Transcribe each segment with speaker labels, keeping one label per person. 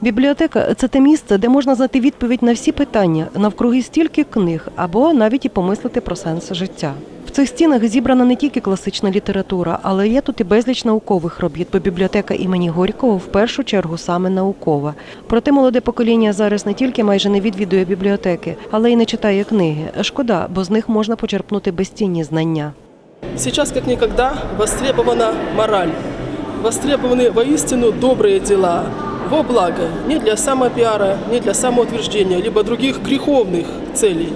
Speaker 1: Бібліотека це те місце, де можна знайти відповідь на всі питання, навкруги стільки книг, або навіть і помислити про сенс життя. В цих стінах зібрана не тільки класична література, але є тут і безліч наукових робіт, бо бібліотека імені Горького в першу чергу саме наукова. Проте молоде покоління зараз не тільки майже не відвідує бібліотеки, але й не читає книги. Шкода, бо з них можна почерпнути безцінні знання.
Speaker 2: Сейчас как никогда востребована мораль. Востребованы воистину добрые дела во благо, не для самопиара, не для самоутверждения, либо других греховных целей,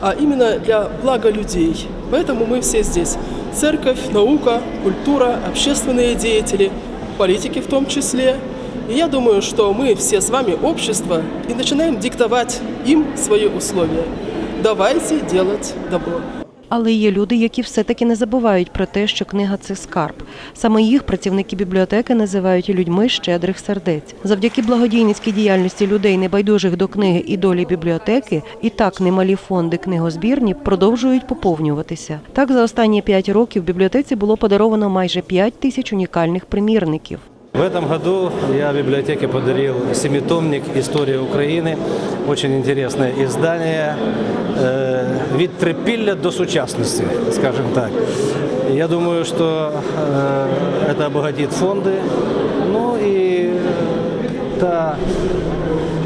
Speaker 2: а именно для блага людей. Поэтому мы все здесь. Церковь, наука, культура, общественные деятели, политики в том числе. И я думаю, что мы все с вами общество и начинаем диктовать им свои условия. Давайте делать добро.
Speaker 1: Але є люди, які все-таки не забувають про те, що книга це скарб. Саме їх працівники бібліотеки називають людьми щедрих сердець. Завдяки благодійницькій діяльності людей, небайдужих до книги і долі бібліотеки, і так немалі фонди книгозбірні продовжують поповнюватися. Так, за останні п'ять років в бібліотеці було подаровано майже 5 тисяч унікальних примірників.
Speaker 3: В этом году я библиотеке подарил семитомник «История Украины». Очень интересное издание Э, Вид трепилля до сучасности, скажем так. Я думаю, что э, это обогатит фонды. Ну и та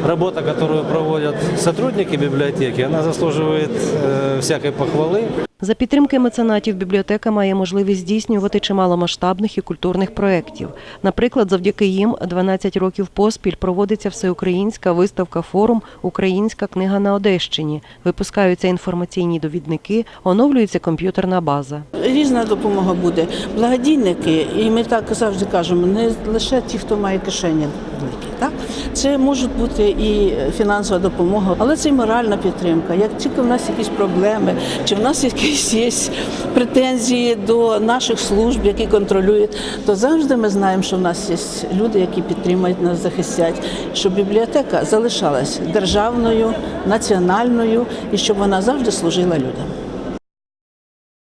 Speaker 3: работа, которую проводят сотрудники библиотеки, она заслуживает э, всякой похвалы.
Speaker 1: За підтримки меценатів бібліотека має можливість здійснювати чимало масштабних і культурних проєктів. Наприклад, завдяки їм 12 років поспіль проводиться всеукраїнська виставка форум Українська книга на Одещині. Випускаються інформаційні довідники, оновлюється комп'ютерна база.
Speaker 4: Різна допомога буде. Благодійники, і ми так завжди кажемо, не лише ті, хто має кишені? Це можуть бути і фінансова допомога, але це і моральна підтримка. Як тільки в нас якісь проблеми, чи в нас якісь є претензії до наших служб, які контролюють, то завжди ми знаємо, що в нас є люди, які підтримують нас, захистять, щоб бібліотека залишалась державною, національною і щоб вона завжди служила людям.